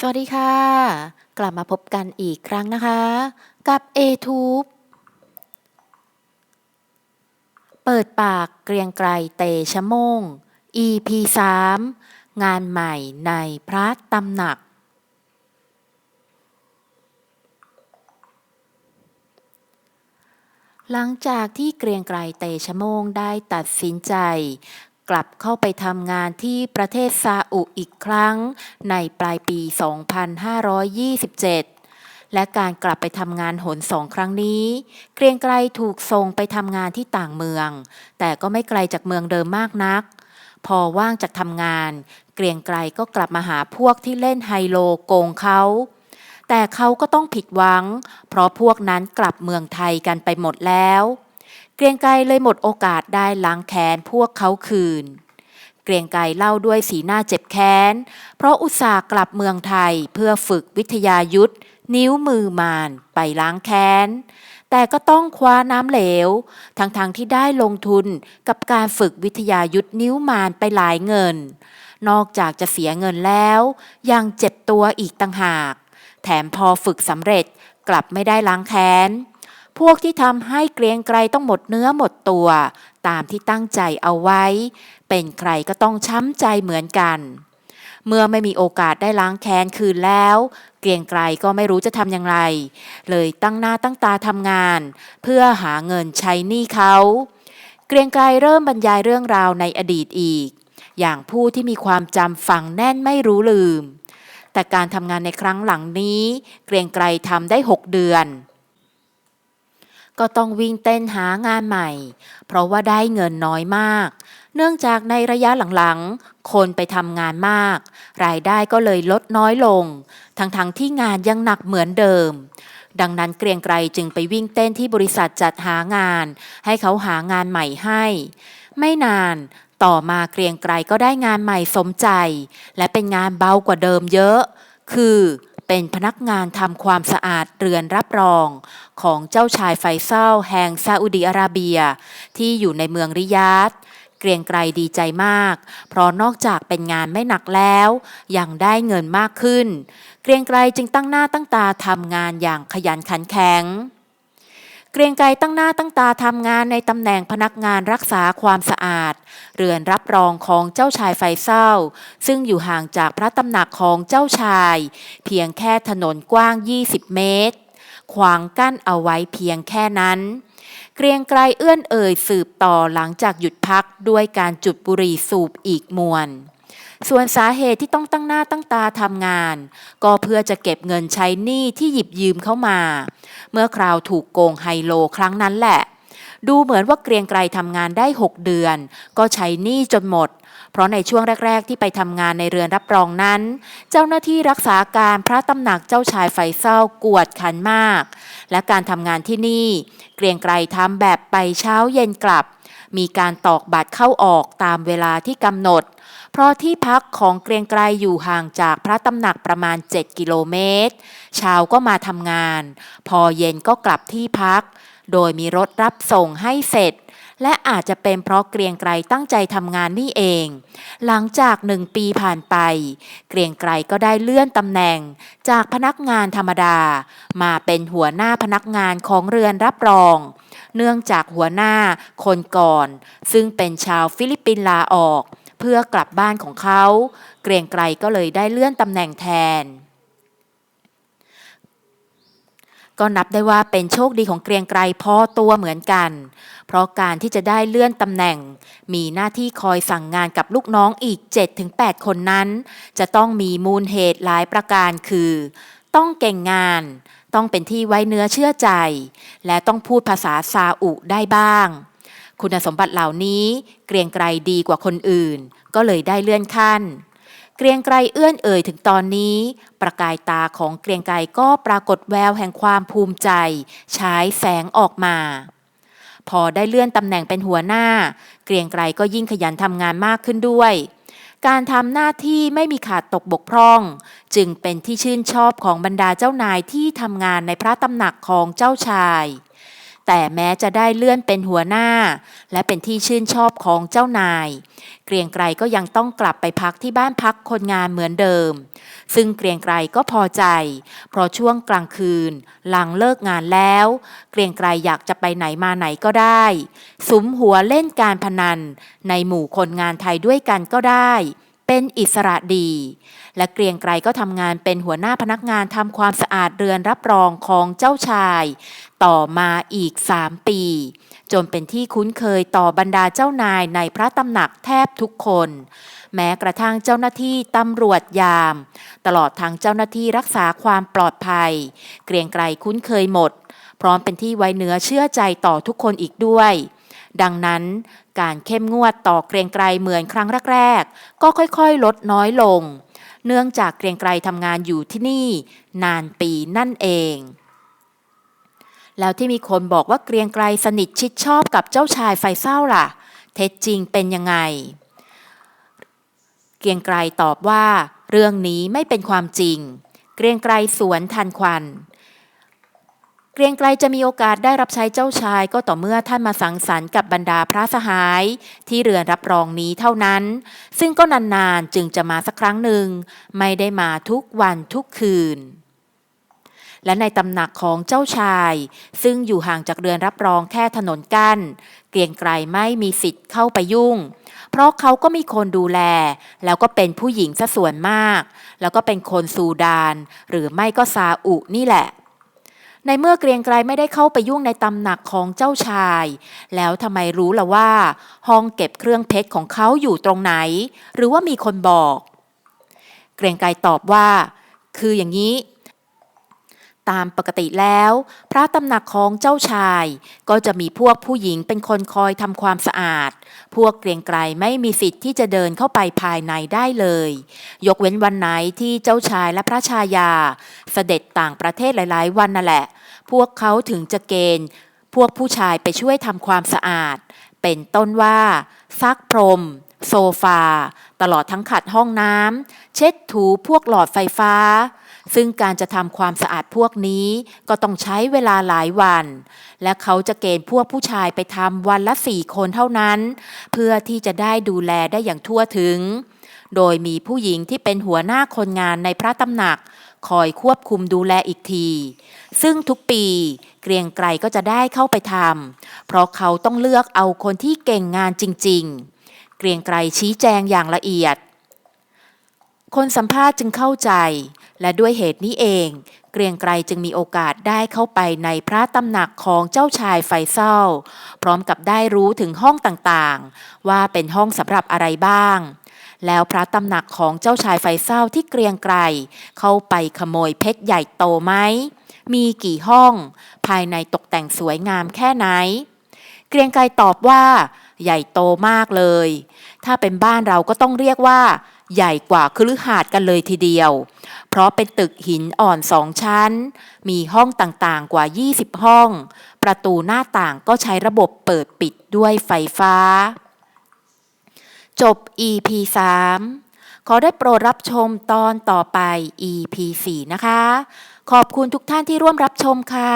สวัสดีค่ะ กลับมาพบกันอีกครั้งนะคะ กับ a t u b e เปิดปากเกรียงไกรเตชะโมง EP 3งานใหม่ในพระตำหนัก หลังจากที่เกรียงไกรเตชะโมงได้ตัดสินใจ กลับเข้าไปทำงานที่ประเทศซาอุอีกครั้ง ในปลายปี 2527และการกลับไปทำงานหนสองครั้งนี้ เกรียงไกรถูกส่งไปทำงานที่ต่างเมือง แต่ก็ไม่ไกลจากเมืองเดิมมากนัก พอว่างจากทำงาน เกรียงไกรก็กลับมาหาพวกที่เล่นไฮโลโกงเขา แต่เขาก็ต้องผิดหวัง เพราะพวกนั้นกลับเมืองไทยกันไปหมดแล้ว เกรียงไกรเลยหมดโอกาสได้ล้างแค้นพวกเขาคืน เกรียงไกรเล่าด้วยสีหน้าเจ็บแค้น เพราะอุตส่าห์กลับเมืองไทยเพื่อฝึกวิทยายุทธนิ้วมือมานไปล้างแค้น แต่ก็ต้องคว้าน้ำเหลว ทั้งๆทที่ได้ลงทุนกับการฝึกวิทยายุทธนิ้วมานไปหลายเงิน นอกจากจะเสียเงินแล้ว ยังเจ็บตัวอีกต่างหาก แถมพอฝึกสำเร็จกลับไม่ได้ล้างแค้น พวกที่ทำให้เกรียงไกรต้องหมดเนื้อหมดตัว ตามที่ตั้งใจเอาไว้ เป็นใครก็ต้องช้ำใจเหมือนกัน เมื่อไม่มีโอกาสได้ล้างแค้นคืนแล้ว เกรียงไกรก็ไม่รู้จะทำอย่างไร เลยตั้งหน้าตั้งตาทำงาน เพื่อหาเงินใช้หนี้เขา เกรียงไกรเริ่มบรรยายเรื่องราวในอดีตอีก อย่างผู้ที่มีความจำฝังแน่นไม่รู้ลืมแต่การทำงานในครั้งหลังนี้ เกรียงไกรทำได้ 6 เดือน ก็ต้องวิ่งเต้นหางานใหม่ เพราะว่าได้เงินน้อยมาก เนื่องจากในระยะหลังๆ คนไปทำงานมาก รายได้ก็เลยลดน้อยลง ทั้งๆทที่งานยังหนักเหมือนเดิม ดังนั้นเกรียงไกรจึงไปวิ่งเต้นที่บริษัทจัดหางาน ให้เขาหางานใหม่ให้ ไม่นานต่อมาเกรียงไกรก็ได้งานใหม่สมใจ และเป็นงานเบากว่าเดิมเยอะ คือ เป็นพนักงานทำความสะอาดเรือนรับรอง ของเจ้าชายไฟเซาแห่งซาอุดีอาระเบีย ที่อยู่ในเมืองริยาดเกรียงไกรดีใจมาก เพราะนอกจากเป็นงานไม่หนักแล้ว ยังได้เงินมากขึ้น เกรียงไกรจึงตั้งหน้าตั้งตาทำงานอย่างขยันขันแข็ง เกรียงไกรตั้งหน้าตั้งตาทำงานในตำแหน่งพนักงานรักษาความสะอาด เรือนรับรองของเจ้าชายไฟเศร้า ซึ่งอยู่ห่างจากพระตำหนักของเจ้าชาย เพียงแค่ถนนกว้าง 20 เมตร ขวางกั้นเอาไว้เพียงแค่นั้น เกรียงไกรเอื้อนเอ่ยสืบต่อหลังจากหยุดพักด้วยการจุดบุหรี่สูบอีกมวน ส่วนสาเหตุที่ต้องตั้งหน้าตั้งตาทำงาน ก็เพื่อจะเก็บเงินใช้หนี้ที่หยิบยืมเข้ามา เมื่อคราวถูกโกงไฮโลครั้งนั้นแหละ ดูเหมือนว่าเกรียงไกรทำงานได้ 6 เดือน ก็ใช้หนี้จนหมด เพราะในช่วงแรก ๆ ที่ไปทำงานในเรือนรับรองนั้น เจ้าหน้าที่รักษาการพระตำหนักเจ้าชายไฟเศร้ากวดขันมาก และการทำงานที่นี่ เกรียงไกรทำแบบไปเช้าเย็นกลับมีการตอกบัตรเข้าออกตามเวลาที่กำหนด เพราะที่พักของเกรียงไกรอยู่ห่างจากพระตำหนักประมาณ 7 กิโลเมตร เช้าก็มาทำงาน พอเย็นก็กลับที่พัก โดยมีรถรับส่งให้เสร็จ และอาจจะเป็นเพราะเกรียงไกรตั้งใจทำงานนี่เอง หลังจากหนึ่งปีผ่านไป เกรียงไกรก็ได้เลื่อนตำแหน่งจากพนักงานธรรมดา มาเป็นหัวหน้าพนักงานของเรือนรับรองเนื่องจากหัวหน้าคนก่อน ซึ่งเป็นชาวฟิลิปปินส์ลาออก เพื่อกลับบ้านของเขา เกรียงไกรก็เลยได้เลื่อนตำแหน่งแทน ก็นับได้ว่าเป็นโชคดีของเกรียงไกรพอตัวเหมือนกัน เพราะการที่จะได้เลื่อนตำแหน่ง มีหน้าที่คอยสั่งงานกับลูกน้องอีก 7-8 คนนั้น จะต้องมีมูลเหตุหลายประการคือ ต้องเก่งงานต้องเป็นที่ไว้เนื้อเชื่อใจ และต้องพูดภาษาซาอุได้บ้าง คุณสมบัติเหล่านี้เกรียงไกรดีกว่าคนอื่น ก็เลยได้เลื่อนขั้น เกรียงไกรเอื้อนเอ่ยถึงตอนนี้ ประกายตาของเกรียงไกรก็ปรากฏแววแห่งความภูมิใจฉายแสงออกมา พอได้เลื่อนตำแหน่งเป็นหัวหน้า เกรียงไกรก็ยิ่งขยันทำงานมากขึ้นด้วยการทำหน้าที่ไม่มีขาดตกบกพร่อง จึงเป็นที่ชื่นชอบของบรรดาเจ้านายที่ทำงานในพระตำหนักของเจ้าชาย แต่แม้จะได้เลื่อนเป็นหัวหน้า และเป็นที่ชื่นชอบของเจ้านาย เกรียงไกรก็ยังต้องกลับไปพักที่บ้านพักคนงานเหมือนเดิม ซึ่งเกรียงไกรก็พอใจ เพราะช่วงกลางคืน หลังเลิกงานแล้ว เกรียงไกรอยากจะไปไหนมาไหนก็ได้ สุมหัวเล่นการพนัน ในหมู่คนงานไทยด้วยกันก็ได้ เป็นอิสระดี และเกรียงไกรก็ทำงานเป็นหัวหน้าพนักงานทำความสะอาดเรือนรับรองของเจ้าชาย ต่อมาอีกสามปี จนเป็นที่คุ้นเคยต่อบรรดาเจ้านายในพระตำหนักแทบทุกคน แม้กระทั่งเจ้าหน้าที่ตำรวจยาม ตลอดทั้งเจ้าหน้าที่รักษาความปลอดภัย เกรียงไกรคุ้นเคยหมด พร้อมเป็นที่ไว้เนื้อเชื่อใจต่อทุกคนอีกด้วยดังนั้น การเข้มงวดต่อเกรียงไกรเหมือนครั้งแรกๆ ก็ค่อยๆ ลดน้อยลง เนื่องจากเกรียงไกรทำงานอยู่ที่นี่ นานปีนั่นเอง แล้วที่มีคนบอกว่าเกรียงไกรสนิทชิดชอบกับเจ้าชายไฟเศร้าล่ะ เท็จจริงเป็นยังไง เกรียงไกรตอบว่า เรื่องนี้ไม่เป็นความจริง เกรียงไกรสวนทันควัน เกรียงไกรจะมีโอกาสได้รับใช้เจ้าชายก็ต่อเมื่อท่านมาสังสรรค์กับบรรดาพระสหาย ที่เรือนรับรองนี้เท่านั้น ซึ่งก็นานๆจึงจะมาสักครั้งหนึ่ง ไม่ได้มาทุกวันทุกคืน และในตำหนักของเจ้าชาย ซึ่งอยู่ห่างจากเรือนรับรองแค่ถนนกัน้น เกรียงไกรไม่มีสิทธิ์เข้าไปยุ่ง เพราะเขาก็มีคนดูแล แล้วก็เป็นผู้หญิงซะส่วนมาก แล้วก็เป็นคนซูดาน หรือไม่ก็ซาอุนี่แหละ ในเมื่อเกรียงไกรไม่ได้เข้าไปยุ่งในตำหนักของเจ้าชาย แล้วทำไมรู้ล่ะว่า ห้องเก็บเครื่องเพชรของเขาอยู่ตรงไหน หรือว่ามีคนบอก เกรียงไกรตอบว่า คืออย่างนี้ ตามปกติแล้ว พระตำหนักของเจ้าชาย ก็จะมีพวกผู้หญิงเป็นคนคอยทำความสะอาด พวกเกรียงไกรไม่มีสิทธิ์ที่จะเดินเข้าไปภายในได้เลย ยกเว้นวันไหนที่เจ้าชายและพระชายา เสด็จต่างประเทศหลาย ๆ วันนั่นแหละ พวกเขาถึงจะเกณฑ์ พวกผู้ชายไปช่วยทำความสะอาด เป็นต้นว่า ซักพรมโซฟา ตลอดทั้งขัดห้องน้ำเช็ดถูพวกหลอดไฟฟ้า ซึ่งการจะทำความสะอาดพวกนี้ก็ต้องใช้เวลาหลายวัน และเขาจะเกณฑ์พวกผู้ชายไปทำวันละสี่คนเท่านั้น เพื่อที่จะได้ดูแลได้อย่างทั่วถึง โดยมีผู้หญิงที่เป็นหัวหน้าคนงานในพระตำหนัก คอยควบคุมดูแลอีกที ซึ่งทุกปีเกรียงไกรก็จะได้เข้าไปทำเพราะเขาต้องเลือกเอาคนที่เก่งงานจริง ๆ เกรียงไกรชี้แจงอย่างละเอียด คนสัมภาษณ์จึงเข้าใจ และด้วยเหตุนี้เอง เกรียงไกรจึงมีโอกาสได้เข้าไปในพระตำหนักของเจ้าชายไฟเซลพร้อมกับได้รู้ถึงห้องต่างๆ ว่าเป็นห้องสำหรับอะไรบ้าง แล้วพระตำหนักของเจ้าชายไฟเศร้าที่เกรียงไกรเข้าไปขโมยเพชรใหญ่โตไหมมีกี่ห้อง ภายในตกแต่งสวยงามแค่ไหน เกรียงไกรตอบว่า ใหญ่โตมากเลย ถ้าเป็นบ้านเราก็ต้องเรียกว่า ใหญ่กว่าคฤหาสน์กันเลยทีเดียว เพราะเป็นตึกหินอ่อนสองชั้น มีห้องต่างๆกว่า 20 ห้อง ประตูหน้าต่างก็ใช้ระบบเปิดปิดด้วยไฟฟ้า จบ EP 3 ขอได้โปรดรับชมตอนต่อไป EP 4 นะคะ ขอบคุณทุกท่านที่ร่วมรับชมค่ะ